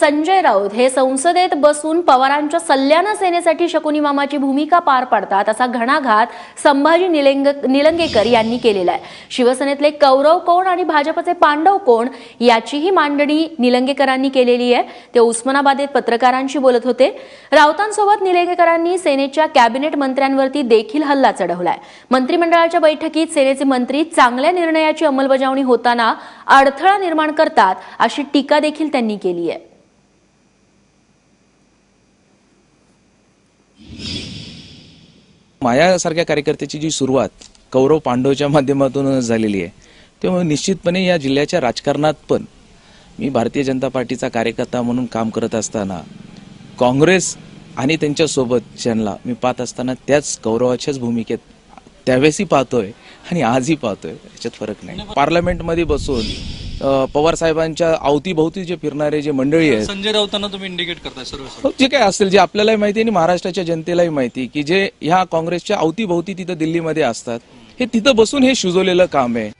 संजय राऊत हे संसदेत बसून पवारांच्या सल्ल्यानं सेनेसाठी शकुनी मामाची भूमिका पार पाडतात असा घणाघात संभाजी निलंग निलंगेकर यांनी केलेला आहे. शिवसेनेतले कौरव कोण आणि भाजपचे पांडव कोण याचीही मांडणी निलंगेकरांनी केलेली आहे. ते उस्मानाबादेत पत्रकारांशी बोलत होते. राऊतांसोबत निलंगेकरांनी सेनेच्या कॅबिनेट मंत्र्यांवरती देखील हल्ला चढवलाय. मंत्रिमंडळाच्या बैठकीत सेनेचे मंत्री चांगल्या निर्णयाची अंमलबजावणी होताना अडथळा निर्माण करतात अशी टीका देखील त्यांनी केली आहे. माझ्यासारख्या कार्यकर्त्याची जी सुरुवात कौरव पांडवच्या माध्यमातून झालेली आहे त्यामुळे निश्चितपणे या जिल्ह्याच्या राजकारणात पण मी भारतीय जनता पार्टीचा कार्यकर्ता म्हणून काम करत असताना काँग्रेस आणि त्यांच्यासोबतच्यांना मी पाहत असताना त्याच कौरवाच्याच भूमिकेत त्यावेळेसही पाहतोय आणि आजही पाहतोय याच्यात फरक नाही. पार्लमेंटमध्ये बसून पवार साहेबांच्या अवतीभोवती जे फिरणारे जे मंडळी आहेत. संजय राऊतांना तुम्ही इंडिकेट करताय सर्व हो, जे काय असेल जे आपल्यालाही माहिती आणि महाराष्ट्राच्या जनतेलाही माहिती की जे ह्या काँग्रेसच्या अवतीभोवती तिथं दिल्लीमध्ये असतात. हे तिथं बसून हे शिजवलेलं काम आहे.